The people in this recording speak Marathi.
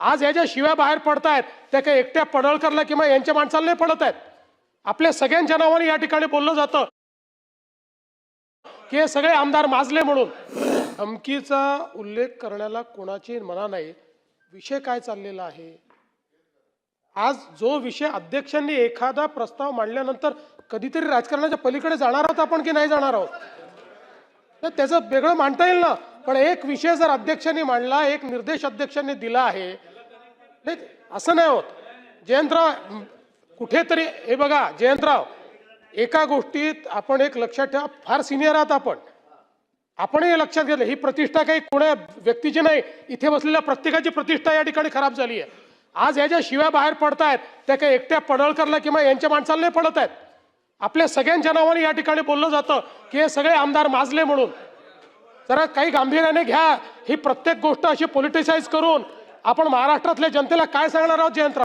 आज ह्या ज्या शिव्या बाहेर पडतायत त्या काही एकट्या पडळकरला किंवा यांच्या माणसाला नाही पडत आहेत आपल्या सगळ्यांच्या नावाने या ठिकाणी बोललं जातं. की हे सगळे आमदार माजले म्हणून. धमकीचा उल्लेख करण्याला कोणाची मना नाही. विषय काय चाललेला आहे? आज जो विषय अध्यक्षांनी एखादा प्रस्ताव मांडल्यानंतर कधीतरी राजकारणाच्या पलीकडे जाणार आहोत आपण की नाही जाणार आहोत? तर त्याचं वेगळं मांडता येईल ना? पण एक विषय जर अध्यक्षांनी मांडला एक निर्देश अध्यक्षांनी दिला आहे नाही असं नाही होत. जयंतराव कुठेतरी हे बघा जयंतराव एका गोष्टीत आपण एक लक्षात ठेवा फार सिनियर आहात आपण. आपणही हे लक्षात घेतलं ही प्रतिष्ठा काही कोण्या व्यक्तीची नाही. इथे बसलेल्या प्रत्येकाची प्रतिष्ठा या ठिकाणी खराब झाली आहे. आज या ज्या शिव्या बाहेर पडतायत त्या काही एकट्या पडळकरला किंवा यांच्या माणसाला नाही पडत आहेत. आपल्या सगळ्यांच्या नावाने या ठिकाणी बोललं जातं की हे सगळे आमदार माजले म्हणून. जरा काही गांभीर्याने घ्या. ही प्रत्येक गोष्ट अशी पॉलिटिसाइज करून आपण महाराष्ट्रातल्या जनतेला काय सांगणार आहोत जयंतराव?